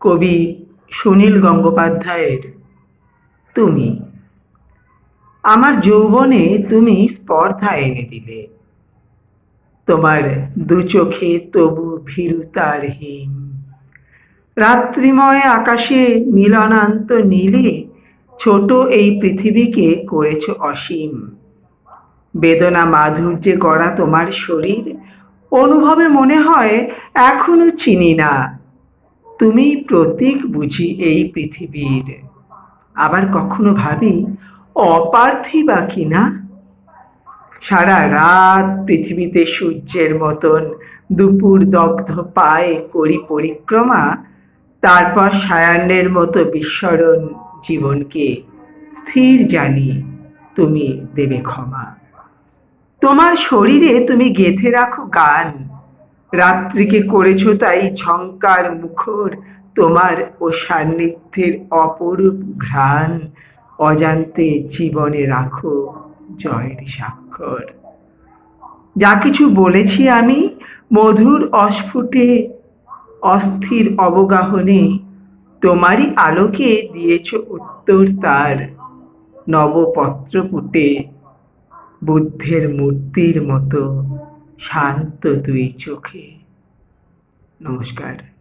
কবি সুনীল গঙ্গোপাধ্যায়ের। তুমি, আমার যৌবনে তুমি স্পর্ধা এনে দিলে। তোমার দু চোখে তবু ভীরুতার হিম। রাত্রিময় আকাশে মিলনান্ত নীলে ছোট এই পৃথিবীকে করেছ অসীম। বেদনা মাধুর্যে গড়া তোমার শরীর, অনুভবে মনে হয় এখনও চিনি না। তুমি প্রতীক বুঝি এই পৃথিবীর। আবার কখনো ভাবি অপার্থিবা কিনা সারা রাত পৃথিবীতে সূর্যের মতন দুপুর দগ্ধ পায়ে করি পরিক্রমা, তারপর সায়ান্নের মতো বিস্মরণ জীবনকে স্থির জানি, তুমি দেবে ক্ষমা। তোমার শরীরে তুমি গেথে রাখো গান রাত্রিকে করেছ তাই ঝঙ্কার মুখর, তোমার ও সান্নিধ্যের অপরূপ ঘ্রাণ। অজান্তে জীবনে রাখো জয়ের স্বাক্ষর। যা কিছু বলেছি আমি, মধুর অস্ফুটে, অস্থির অবগাহনে, তোমারই আলোকে দিয়েছ উত্তর তার নবপত্রপুটে বুদ্ধের মূর্তির মতো। শান্ত দুই চোখে। নমস্কার।